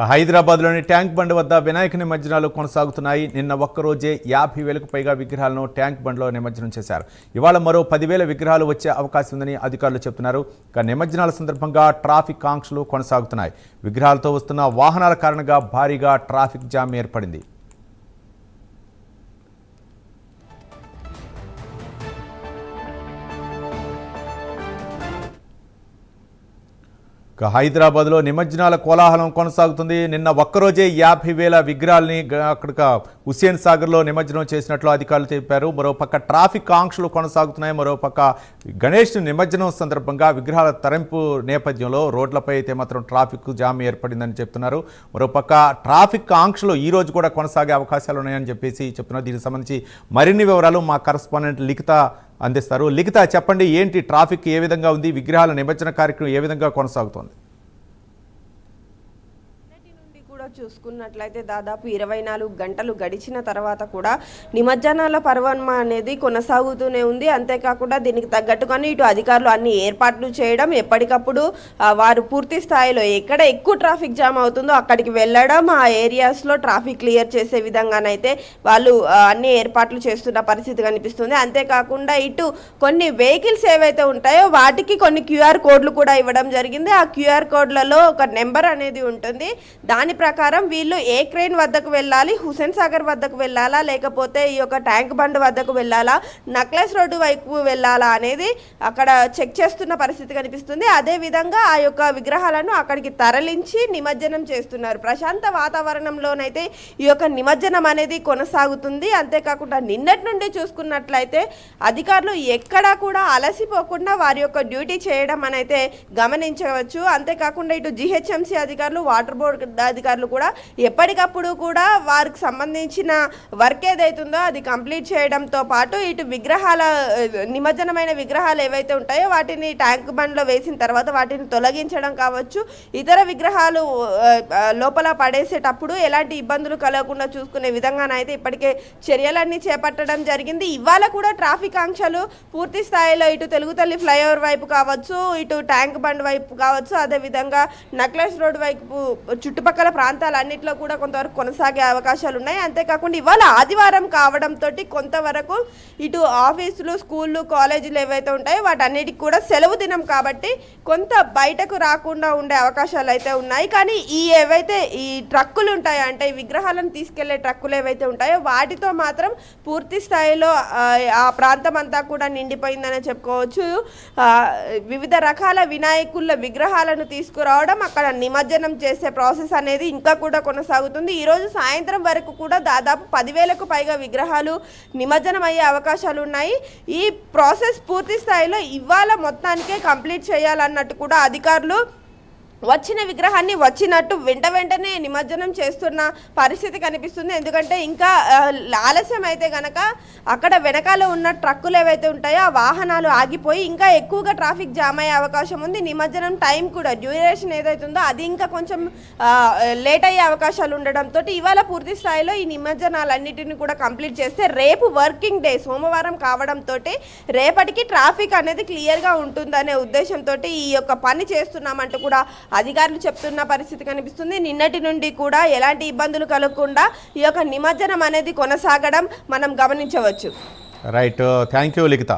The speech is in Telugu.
హైదరాబాద్లోని ట్యాంక్ బండ్ వద్ద వినాయక నిమజ్జనాలు కొనసాగుతున్నాయి. నిన్న ఒక్కరోజే యాభై వేలకు పైగా విగ్రహాలను ట్యాంక్ బండ్లో నిమజ్జనం చేశారు. ఇవాళ మరో పదివేల విగ్రహాలు వచ్చే అవకాశం ఉందని అధికారులు చెబుతున్నారు. ఇక నిమజ్జనాల సందర్భంగా ట్రాఫిక్ ఆంక్షలు కొనసాగుతున్నాయి. విగ్రహాలతో వస్తున్న వాహనాల కారణంగా భారీగా ట్రాఫిక్ జామ్ ఏర్పడింది. హైదరాబాద్లో నిమజ్జనాల కోలాహలం కొనసాగుతుంది. నిన్న ఒక్కరోజే యాభై వేల విగ్రహాలని అక్కడ హుస్సేన్ సాగర్లో నిమజ్జనం చేసినట్లు అధికారులు తెలిపారు. మరోపక్క ట్రాఫిక్ ఆంక్షలు కొనసాగుతున్నాయి. మరోపక్క గణేష్ నిమజ్జనం సందర్భంగా విగ్రహాల తరింపు నేపథ్యంలో రోడ్లపై అయితే మాత్రం ట్రాఫిక్ జామ్ ఏర్పడిందని చెప్తున్నారు. మరోపక్క ట్రాఫిక్ ఆంక్షలు ఈ రోజు కూడా కొనసాగే అవకాశాలు ఉన్నాయని చెప్పేసి చెప్తున్నారు. దీనికి సంబంధించి మరిన్ని వివరాలు మా కరస్పాండెంట్ లిఖిత అందిస్తారు. లిఖిత చెప్పండి ఏంటి ట్రాఫిక్ ఏ విధంగా ఉంది? విగ్రహాల నిమజ్జన కార్యక్రమం ఏ విధంగా కొనసాగుతోంది నిన్నటి నుండి కూడా చూసుకున్నట్లయితే దాదాపు ఇరవై నాలుగు గంటలు గడిచిన తర్వాత కూడా నిమజ్జనాల పర్వం అనేది కొనసాగుతూనే ఉంది. అంతేకాకుండా దీనికి తగ్గట్టుగానే ఇటు అధికారులు అన్ని ఏర్పాట్లు చేయడం ఎప్పటికప్పుడు వారు పూర్తి స్థాయిలో ఎక్కడ ఎక్కువ ట్రాఫిక్ జామ్ అవుతుందో అక్కడికి వెళ్ళడం ఆ ఏరియాస్లో ట్రాఫిక్ క్లియర్ చేసే విధంగానైతే వాళ్ళు అన్ని ఏర్పాట్లు చేస్తున్న పరిస్థితి కనిపిస్తుంది. అంతేకాకుండా ఇటు కొన్ని వెహికల్స్ ఏవైతే ఉంటాయో వాటికి కొన్ని క్యూఆర్ కోడ్లు కూడా ఇవ్వడం జరిగింది. ఆ క్యూఆర్ కోడ్లలో ఒక నెంబర్ అనేది ఉంటుంది. దాని ప్రకారం వీళ్ళు ఏ క్రెయిన్ వద్దకు వెళ్ళాలి హుసేన్ సాగర్ వద్దకు వెళ్ళాలా లేకపోతే ఈ యొక్క ట్యాంక్ బండ్ వద్దకు వెళ్ళాలా నక్లెస్ రోడ్డు వైపు వెళ్ళాలా అనేది అక్కడ చెక్ చేస్తున్న పరిస్థితి కనిపిస్తుంది. అదే విధంగా ఆ యొక్క విగ్రహాలను అక్కడికి తరలించి నిమజ్జనం చేస్తున్నారు. ప్రశాంత వాతావరణంలోనైతే ఈ యొక్క నిమజ్జనం అనేది కొనసాగుతుంది. అంతేకాకుండా నిన్నటి నుండి చూసుకున్నట్లయితే అధికారులు ఎక్కడా కూడా అలసిపోకుండా వారి యొక్క డ్యూటీ చేయడం అనైతే గమనించవచ్చు. అంతేకాకుండా ఇటు జిహెచ్ఎంసీ అధికారులు వాటర్ బోర్డు అధికారులు కూడా ఎప్పటికప్పుడు కూడా వారికి సంబంధించిన వర్క్ ఏదైతుందో అది కంప్లీట్ చేయడంతో పాటు ఇటు విగ్రహాల నిమజ్జనమైన విగ్రహాలు ఏవైతే ఉంటాయో వాటిని ట్యాంక్ బండ్లో వేసిన తర్వాత వాటిని తొలగించడం కావచ్చు. ఇతర విగ్రహాలు లోపల పడేసేటప్పుడు ఎలాంటి ఇబ్బందులు కలగకుండా చూసుకునే విధంగానైతే ఇప్పటికే చర్యలన్నీ చేపట్టడం జరిగింది. ఇవాళ కూడా ట్రాఫిక్ ఆంక్షలు పూర్తి స్థాయిలో ఇటు తెలుగు తల్లి ఫ్లైఓవర్ వైపు కావచ్చు ఇటు ట్యాంక్ బండ్ వైపు కావచ్చు అదేవిధంగా నక్లెస్ రోడ్ వైపు చుట్టుపక్కల ప్రాంతం ప్రాంతాలన్నింటిలో కూడా కొంతవరకు కొనసాగే అవకాశాలు ఉన్నాయి అంతేకాకుండా ఇవాళ ఆదివారం కావడంతో కొంతవరకు ఇటు ఆఫీసులు స్కూళ్ళు కాలేజీలు ఏవైతే ఉంటాయో వాటన్నిటికి కూడా సెలవు దినం కాబట్టి కొంత బయటకు రాకుండా ఉండే అవకాశాలు అయితే ఉన్నాయి. కానీ ఈ ఏవైతే ఈ ట్రక్కులు ఉంటాయో అంటే విగ్రహాలను తీసుకెళ్ళే ట్రక్కులు ఏవైతే ఉంటాయో వాటితో మాత్రం పూర్తి స్థాయిలో ఆ, ప్రాంతం అంతా కూడా నిండిపోయిందని చెప్పుకోవచ్చు. వివిధ రకాల వినాయకుల విగ్రహాలను తీసుకురావడం అక్కడ నిమజ్జనం చేసే ప్రాసెస్ అనేది ఇంకా కూడా కొనసాగుతుంది. ఈరోజు సాయంత్రం వరకు కూడా దాదాపు పదివేలకు పైగా విగ్రహాలు నిమజ్జనం అయ్యే అవకాశాలు ఉన్నాయి ఈ ప్రాసెస్ పూర్తి స్థాయిలో ఇవాళ మొత్తానికే కంప్లీట్ చేయాలన్నట్టు కూడా అధికారులు వచ్చిన విగ్రహాన్ని వచ్చినట్టు వెంట వెంటనే నిమజ్జనం చేస్తున్న పరిస్థితి కనిపిస్తుంది. ఎందుకంటే ఇంకా ఆలస్యం అయితే గనక అక్కడ వెనకాల ఉన్న ట్రక్కులు ఏవైతే ఉంటాయో ఆ వాహనాలు ఆగిపోయి ఇంకా ఎక్కువగా ట్రాఫిక్ జామ్ అయ్యే అవకాశం ఉంది. నిమజ్జనం టైం కూడా డ్యూరేషన్ ఏదైతే ఉందో అది ఇంకా కొంచెం లేట్ అయ్యే అవకాశాలు ఉండడంతో ఇవాళ పూర్తి స్థాయిలో ఈ నిమజ్జనాలన్నిటిని కూడా కంప్లీట్ చేస్తే రేపు వర్కింగ్ డే సోమవారం కావడంతో రేపటికి ట్రాఫిక్ అనేది క్లియర్గా ఉంటుందనే ఉద్దేశంతో ఈ యొక్క పని చేస్తున్నామంటూ కూడా అధికారులు చెప్తున్న పరిస్థితి కనిపిస్తుంది. నిన్నటి నుండి కూడా ఎలాంటి ఇబ్బందులు కలగకుండా ఈ యొక్క నిమజ్జనం అనేది కొనసాగడం మనం గమనించవచ్చు. Right thank you Likhita